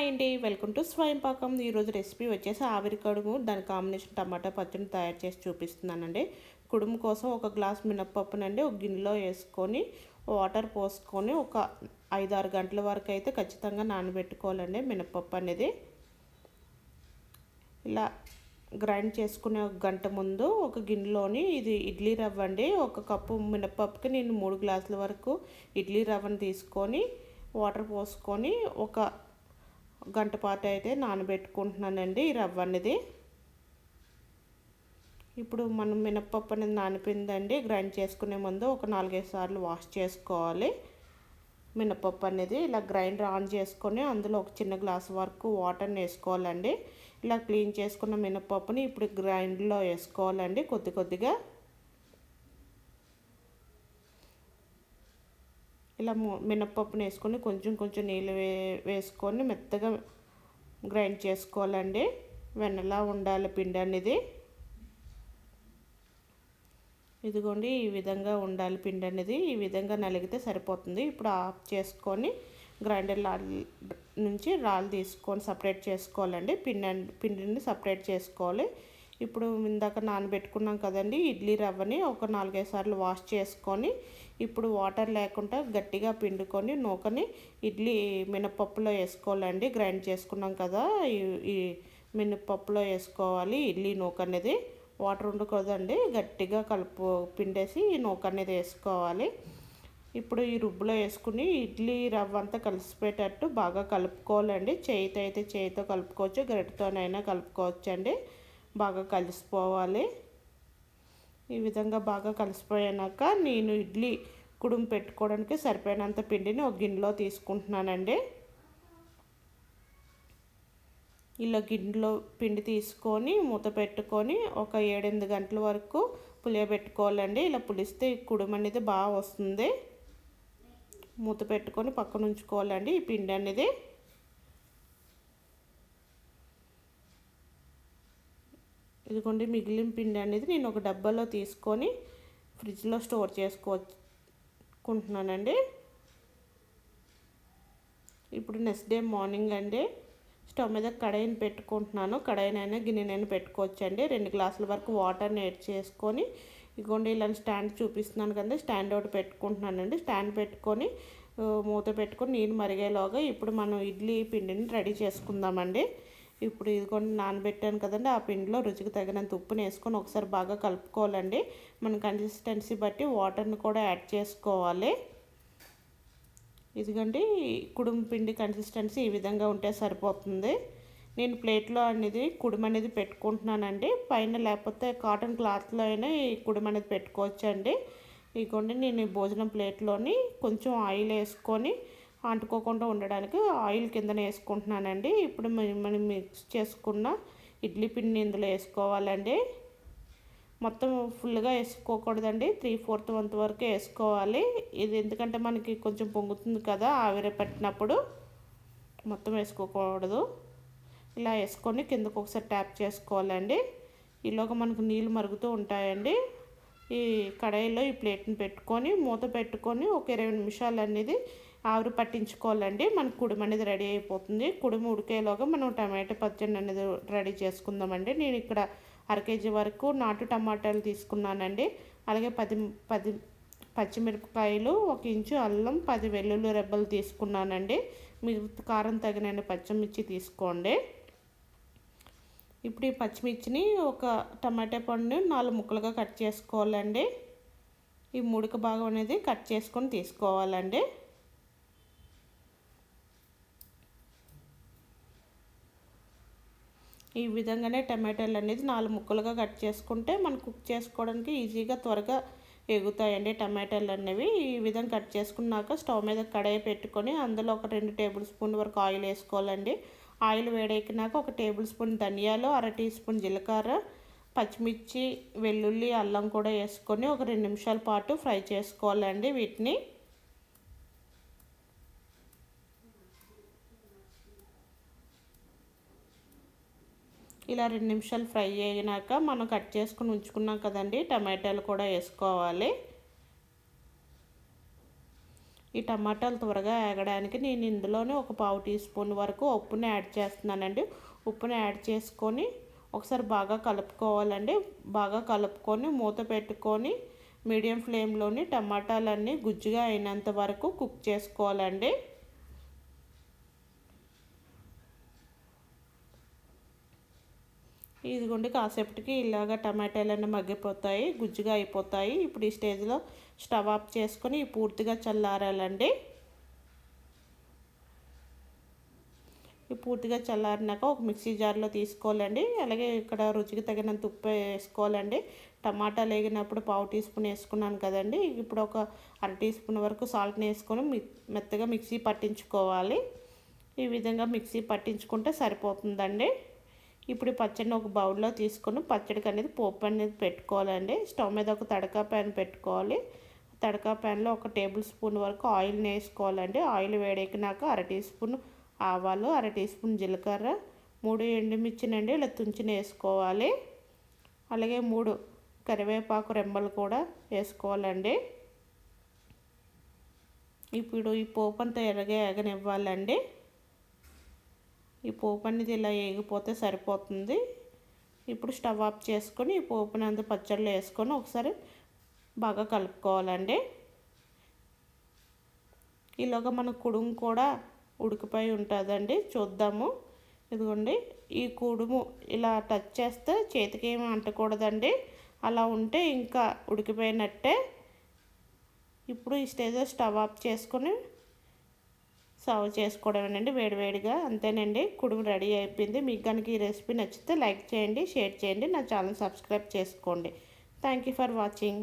Hi అండి welcome to స్వయం పాకం. ఈరోజు రెసిపీ వచ్చేసి ఆవిరి కడుగు. దాని కాంబినేషన్ టమాటా పచ్చడిని తయారు చేసి చూపిస్తున్నానండి. కుడుము కోసం ఒక గ్లాస్ మినప్పప్పునండి ఒక గిన్నెలో వేసుకొని వాటర్ పోసుకొని ఒక ఐదు ఆరు గంటల వరకు అయితే ఖచ్చితంగా నానబెట్టుకోవాలండి మినప్పప్పు అనేది. ఇలా గ్రైండ్ చేసుకునే ఒక గంట ముందు ఒక గిన్నెలోని ఇది ఇడ్లీ రవ్వ అండి. ఒక కప్పు మినప్పప్పుకి నేను మూడు గ్లాసుల వరకు ఇడ్లీ రవ్వను తీసుకొని వాటర్ పోసుకొని ఒక గంట పాటు అయితే నానబెట్టుకుంటున్నానండి ఈ రవ్వ అనేది. ఇప్పుడు మనం మినప్పప్పు అనేది నానిపోయిందండి గ్రైండ్ చేసుకునే ముందు ఒక నాలుగైదు సార్లు వాష్ చేసుకోవాలి. మినపప్పు అనేది ఇలా గ్రైండర్ ఆన్ చేసుకొని అందులో ఒక చిన్న గ్లాస్ వరకు వాటర్ని వేసుకోవాలండి. ఇలా క్లీన్ చేసుకున్న మినపప్పుని ఇప్పుడు గ్రైండ్లో వేసుకోవాలండి కొద్ది కొద్దిగా. ఇలా మినప్పప్పును వేసుకొని కొంచెం కొంచెం నీళ్ళు వే వేసుకొని మెత్తగా గ్రైండ్ చేసుకోవాలండి. వెన్నలా ఉండాలి పిండి అనేది. ఇదిగోండి ఈ విధంగా ఉండాలి పిండి అనేది. ఈ విధంగా నలిగితే సరిపోతుంది. ఇప్పుడు ఆఫ్ చేసుకొని గ్రైండర్ నుంచి రాళ్ళు తీసుకొని సపరేట్ చేసుకోవాలండి. పిండి పిండిని సపరేట్ చేసుకోవాలి. ఇప్పుడు ఇందాక నానబెట్టుకున్నాం కదండి ఇడ్లీ రవ్వని ఒక నాలుగైదు సార్లు వాష్ చేసుకొని ఇప్పుడు వాటర్ లేకుండా గట్టిగా పిండుకొని నూకని ఇడ్లీ మినపప్పులో వేసుకోవాలండి. గ్రైండ్ చేసుకున్నాం కదా ఈ మినపప్పులో వేసుకోవాలి ఇడ్లీ నూక అనేది వాటర్ ఉండకూడదండి గట్టిగా కలుపు పిండేసి ఈ నూక అనేది వేసుకోవాలి. ఇప్పుడు ఈ రుబ్బులో వేసుకుని ఇడ్లీ రవ్వ అంతా కలిసిపోయేటట్టు బాగా కలుపుకోవాలండి. చేయితో అయితే చేయితో కలుపుకోవచ్చు గరిటతోనైనా కలుపుకోవచ్చండి. బాగా కలిసిపోవాలి. ఈ విధంగా బాగా కలిసిపోయాక నేను ఇడ్లీ కుడుము పెట్టుకోవడానికి సరిపోయినంత పిండిని ఒక గిన్నెలో తీసుకుంటున్నానండి. ఇలా గిన్నెలో పిండి తీసుకొని మూత పెట్టుకొని ఒక ఏడెనిమిది గంటల వరకు పులియబెట్టుకోవాలండి ఇలా పులిస్తే కుడుము అనేది బాగా వస్తుంది. మూత పెట్టుకొని పక్కన ఉంచుకోవాలండి ఈ పిండి అనేది. ఇదిగోండి మిగిలిన పిండి అనేది నేను ఒక డబ్బాలో తీసుకొని ఫ్రిడ్జ్లో స్టోర్ చేసుకోకుంటున్నానండి ఇప్పుడు నెక్స్ట్ డే మార్నింగ్ అండి. స్టవ్ మీద కడాయిని పెట్టుకుంటున్నాను. కడాయినైనా గిన్నెనైనా పెట్టుకోవచ్చండి. రెండు గ్లాసుల వరకు వాటర్ని యాడ్ చేసుకొని ఇదిగోండి ఇలా స్టాండ్ చూపిస్తున్నాను కదా స్టాండ్ ఒకటి పెట్టుకుంటున్నానండి. స్టాండ్ పెట్టుకొని మూత పెట్టుకొని నీళ్ళు మరిగేలోగా ఇప్పుడు మనం ఇడ్లీ పిండిని రెడీ చేసుకుందామండి. ఇప్పుడు ఇదిగోండి నానబెట్టాను కదండి ఆ పిండిలో రుచికి తగినంత ఉప్పుని వేసుకొని ఒకసారి బాగా కలుపుకోవాలండి. మన కన్సిస్టెన్సీ బట్టి వాటర్ని కూడా యాడ్ చేసుకోవాలి. ఇదిగండి కుడుము పిండి కన్సిస్టెన్సీ ఈ విధంగా ఉంటే సరిపోతుంది. నేను ప్లేట్లో అనేది కుడుము అనేది పెట్టుకుంటున్నానండి. పైన లేకపోతే కాటన్ క్లాత్లో అయినా ఈ కుడుము అనేది పెట్టుకోవచ్చండి. ఇదిగోండి నేను ఈ భోజనం ప్లేట్లోని కొంచెం ఆయిల్ వేసుకొని అంటుకోకుండా ఉండడానికి ఆయిల్ కింద వేసుకుంటున్నానండి. ఇప్పుడు మనం మిక్స్ చేసుకున్న ఇడ్లీ పిండి ఇందులో వేసుకోవాలండి. మొత్తం ఫుల్గా వేసుకోకూడదండి. త్రీ ఫోర్త్ వంత్ వరకు వేసుకోవాలి. ఇది ఎందుకంటే మనకి కొంచెం పొంగుతుంది కదా ఆవిరి పట్టినప్పుడు మొత్తం వేసుకోకూడదు. ఇలా వేసుకొని కిందకు ఒకసారి ట్యాప్ చేసుకోవాలండి. ఈలోగా మనకు నీళ్ళు మరుగుతూ ఉంటాయండి. ఈ కడాయిలో ఈ ప్లేట్ని పెట్టుకొని మూత పెట్టుకొని ఒక ఇరవై నిమిషాలు అనేది ఆవిరి పట్టించుకోవాలండి. మనకు కుడుము అనేది రెడీ అయిపోతుంది. కుడుము ఉడికేలోగా మనం టమాటో పచ్చడి అనేది రెడీ చేసుకుందామండి. నేను ఇక్కడ అర కేజీ వరకు నాటు టమాటాలు తీసుకున్నానండి. అలాగే పది పది పచ్చిమిరపకాయలు ఒక ఇంచు అల్లం పది వెల్లుల్లి రెబ్బలు తీసుకున్నానండి. మీరు కారం తగిన పచ్చిమిర్చి తీసుకోండి. ఇప్పుడు ఈ పచ్చిమిర్చిని ఒక టమాటా పండుని నాలుగు ముక్కలుగా కట్ చేసుకోవాలండి. ఈ ముడక భాగం అనేది కట్ చేసుకొని తీసుకోవాలండి. ఈ విధంగానే టమాటాలు అనేది నాలుగు ముక్కలుగా కట్ చేసుకుంటే మనం కుక్ చేసుకోవడానికి ఈజీగా త్వరగా ఎగుతాయండి టమాటాలు అనేవి. ఈ విధంగా కట్ చేసుకున్నాక స్టవ్ మీద కడాయి పెట్టుకొని అందులో ఒక రెండు టేబుల్ స్పూన్ వరకు ఆయిల్ వేసుకోవాలండి. ఆయిల్ వేడెక్కినాక ఒక టేబుల్ స్పూన్ ధనియాలు అర టీ స్పూన్ జీలకర్ర పచ్చిమిర్చి వెల్లుల్లి అల్లం కూడా వేసుకొని ఒక రెండు నిమిషాల పాటు ఫ్రై చేసుకోవాలండి వీటిని. ఇలా రెండు నిమిషాలు ఫ్రై అయినాక మనం కట్ చేసుకుని ఉంచుకున్నాం కదండి టమాటాలు కూడా వేసుకోవాలి. ఈ టమాటాలు త్వరగా ఏగడానికి నేను ఇందులోనే ఒక పావు టీ స్పూన్ వరకు ఉప్పుని యాడ్ చేస్తున్నానండి. ఉప్పుని యాడ్ చేసుకొని ఒకసారి బాగా కలుపుకోవాలండి. బాగా కలుపుకొని మూత పెట్టుకొని మీడియం ఫ్లేమ్లోని టమాటాలన్నీ గుజ్జుగా అయినంత వరకు కుక్ చేసుకోవాలండి. ఇదిగోండి కాసేపటికి ఇలాగ టమాటాలన్నీ మగ్గిపోతాయి గుజ్జుగా అయిపోతాయి. ఇప్పుడు ఈ స్టేజ్లో స్టవ్ ఆఫ్ చేసుకొని పూర్తిగా చల్లారాలండి. ఈ పూర్తిగా చల్లారినాక ఒక మిక్సీ జార్లో తీసుకోవాలండి. అలాగే ఇక్కడ రుచికి తగినంత ఉప్పు వేసుకోవాలండి. టమాటాలు వేగినప్పుడు పావు టీ స్పూన్ వేసుకున్నాను కదండి. ఇప్పుడు ఒక అర టీ స్పూన్ వరకు సాల్ట్ని వేసుకొని మెత్తగా మిక్సీ పట్టించుకోవాలి. ఈ విధంగా మిక్సీ పట్టించుకుంటే సరిపోతుందండి. ఇప్పుడు పచ్చడిని ఒక బౌల్లో తీసుకొని పచ్చడికి అనేది పోపు అనేది పెట్టుకోవాలండి. స్టవ్ మీద ఒక తడకా ప్యాన్ పెట్టుకోవాలి. తడకా ప్యాన్లో ఒక టేబుల్ స్పూన్ వరకు ఆయిల్ని వేసుకోవాలండి ఆయిల్ వేడెక్కినాక అర టీ స్పూన్ ఆవాలు అర టీ స్పూన్ జీలకర్ర మూడు ఎండుమిర్చినండి ఇలా తుంచిని వేసుకోవాలి అలాగే మూడు కరివేపాకు రెమ్మలు కూడా వేసుకోవాలండి. ఇప్పుడు ఈ పోపు అంతా ఎరగే ఎగనివ్వాలండి. ఈ పోపు అనేది ఇలా ఎగిపోతే సరిపోతుంది. ఇప్పుడు స్టవ్ ఆఫ్ చేసుకొని ఈ పోపుని అంత పచ్చళ్ళు వేసుకొని ఒకసారి బాగా కలుపుకోవాలండి. ఈలోగా మన కుడుము కూడా ఉడికిపోయి ఉంటుందండి. చూద్దాము. ఇదిగోండి ఈ కుడుము ఇలా టచ్ చేస్తే చేతికి ఏమి అంటకూడదండి. అలా ఉంటే ఇంకా ఉడికిపోయినట్టే. ఇప్పుడు ఈ స్టేజ్లో స్టవ్ ఆఫ్ చేసుకొని సర్వ్ చేసుకోవడమేనండి వేడివేడిగా అంతేనండి. కుడుము రెడీ అయిపోయింది. మీకు కనుక ఈ రెసిపీ నచ్చితే లైక్ చేయండి షేర్ చేయండి. నా ఛానల్ సబ్స్క్రైబ్ చేసుకోండి. Thank you for watching.